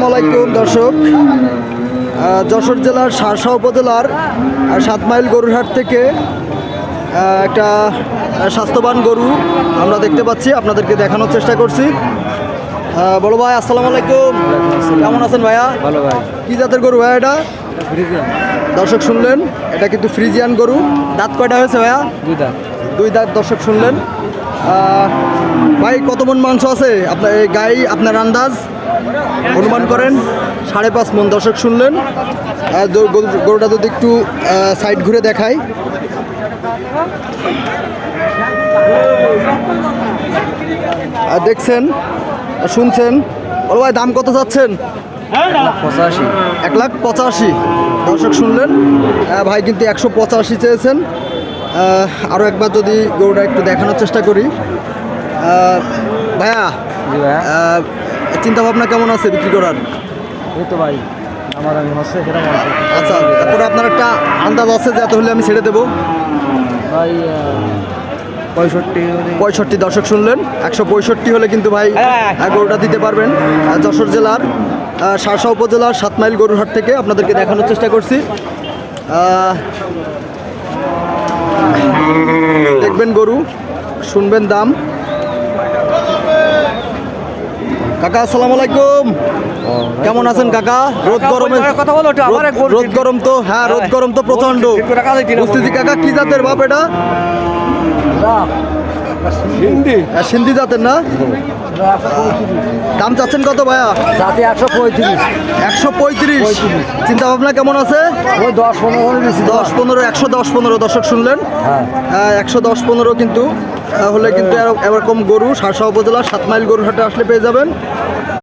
আসসালামু আলাইকুম দর্শক। যশোর জেলার সারসা উপজেলার সাত মাইল গরুরহাট থেকে একটা স্বাস্থ্যবান গরু আমরা দেখতে পাচ্ছি আপনাদেরকে দেখানোর চেষ্টা করছি। বড় ভাই আসসালামু আলাইকুম। কেমন আছেন ভাইয়া? ভালো ভাই। কি জাতের গরু ভাই এটা? দর্শক শুনলেন এটা কিন্তু ফ্রিজিয়ান গরু। দাঁত কয়টা হয়েছে ভাইয়া? দুইটা দুই দাঁত দর্শক শুনলেন। ভাই কত মন মাংস আছে? আপনার এই গাই আপনার আন্দাজ? অনুমান করেন সাড়ে পাঁচ মন দর্শক শুনলেন। গরুটা যদি একটু সাইড ঘুরে দেখাই। আর দেখছেন আর শুনছেন বলো ভাই দাম কত যাচ্ছেন পঁচাশি। এক লাখ পঁচাশি। দর্শক শুনলেন ভাই কিন্তু একশো পঁচাশি চেয়েছেন। আরও একবার যদি গরুটা একটু দেখানোর চেষ্টা করি। ভাইয়া চিন্তা ভাবনা কেমন আছে বিক্রি করার? এই তো ভাই আমার আমি হচ্ছে সেটা আচ্ছা তারপরে আপনার একটা আন্দাজ আছে যে এত হলে আমি ছেড়ে দেবো? ভাই পঁয়ষট্টি দর্শক শুনলেন একশো পঁয়ষট্টি হলে কিন্তু ভাই। গরুটা দিতে পারবেন। যশোর জেলার সারসা উপজেলার সাত মাইল গরুরহাট থেকে আপনাদেরকে দেখানোর চেষ্টা করছি। দেখবেন গরু শুনবেন দাম। কাকা আসসালামু আলাইকুম। কেমন আছেন কাকা? রোদ গরমে কথা বলো রোদ- গরম তো? হ্যাঁ রোদ গরম তো প্রচণ্ড বুঝতেছি কাকা কি জাতের বাপ এটা? হিন্দি হ্যাঁ, সিন্ধি জাতের না? দাম চাচ্ছেন কত ভাইয়া? সাথে একশো পঁয়ত্রিশ। একশো পঁয়ত্রিশ। চিন্তা ভাবনা কেমন আছে? ওই দশ পনেরো দশ পনেরো একশো দশ পনেরো দর্শক শুনলেন? হ্যাঁ একশো দশ পনেরো কিন্তু। আহ, হলে কিন্তু এর- এরকম গরু সারসা উপজেলা সাত মাইল গরু হাটে আসলে পেয়ে যাবেন।